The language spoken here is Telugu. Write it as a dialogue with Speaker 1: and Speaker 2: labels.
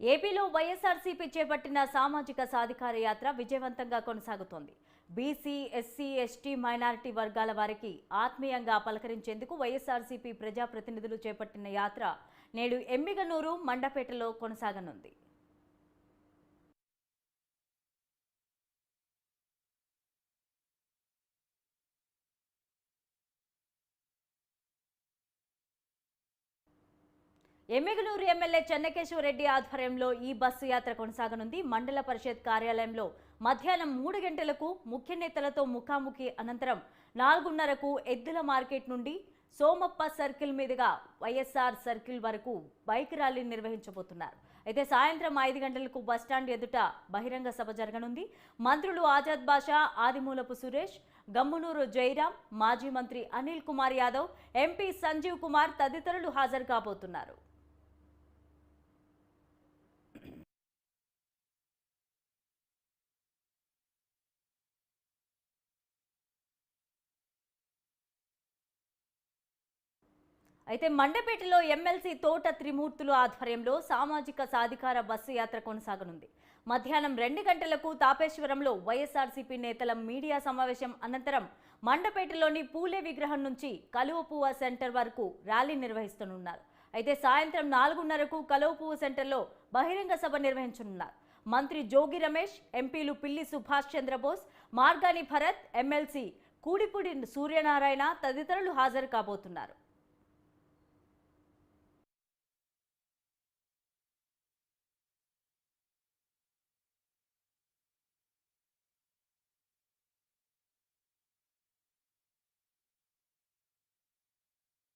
Speaker 1: ఏపీలో వైఎస్ఆర్సీపీ చేపట్టిన సామాజిక సాధికార యాత్ర విజయవంతంగా కొనసాగుతోంది. బీసీ ఎస్సీ ఎస్టీ మైనారిటీ వర్గాల వారికి ఆత్మీయంగా పలకరించేందుకు వైఎస్ఆర్సీపీ ప్రజాప్రతినిధులు చేపట్టిన యాత్ర నేడు ఎమ్మిగనూరు మండపేటలో కొనసాగనుంది. ఎమ్మిగనూరు ఎమ్మెల్యే చెన్నకేశ్వరరెడ్డి ఆధ్వర్యంలో ఈ బస్సు యాత్ర కొనసాగనుంది. మండల పరిషత్ కార్యాలయంలో మధ్యాహ్నం మూడు గంటలకు ముఖ్య నేతలతో ముఖాముఖి అనంతరం నాలుగున్నరకు ఎద్దుల మార్కెట్ నుండి సోమప్ప సర్కిల్ మీదుగా వైఎస్ఆర్ సర్కిల్ వరకు బైక్ ర్యాలీ నిర్వహించబోతున్నారు. అయితే సాయంత్రం ఐదు గంటలకు బస్టాండ్ ఎదుట బహిరంగ సభ జరగనుంది. మంత్రులు ఆజాద్ బాషా ఆదిమూలపు సురేష్ గమ్మునూరు జయరాం మాజీ మంత్రి అనిల్ కుమార్ యాదవ్ ఎంపీ సంజీవ్ కుమార్ తదితరులు హాజరు కాబోతున్నారు. అయితే మండపేటలో ఎమ్మెల్సీ తోట త్రిమూర్తులు ఆధ్వర్యంలో సామాజిక సాధికార బస్సు యాత్ర కొనసాగనుంది. మధ్యాహ్నం రెండు గంటలకు తాపేశ్వరంలో వైఎస్ఆర్సీపీ నేతల మీడియా సమావేశం అనంతరం మండపేటలోని పూలే విగ్రహం నుంచి కలువపువ్వ సెంటర్ వరకు ర్యాలీ నిర్వహిస్తున్నారు అయితే సాయంత్రం నాలుగున్నరకు కలువపువ సెంటర్లో బహిరంగ సభ నిర్వహించనున్నారు. మంత్రి జోగి రమేష్ ఎంపీలు పిల్లి సుభాష్ చంద్రబోస్ మార్గాని భరత్ ఎమ్మెల్సీ కూడిపూడి సూర్యనారాయణ తదితరులు హాజరు కాబోతున్నారు.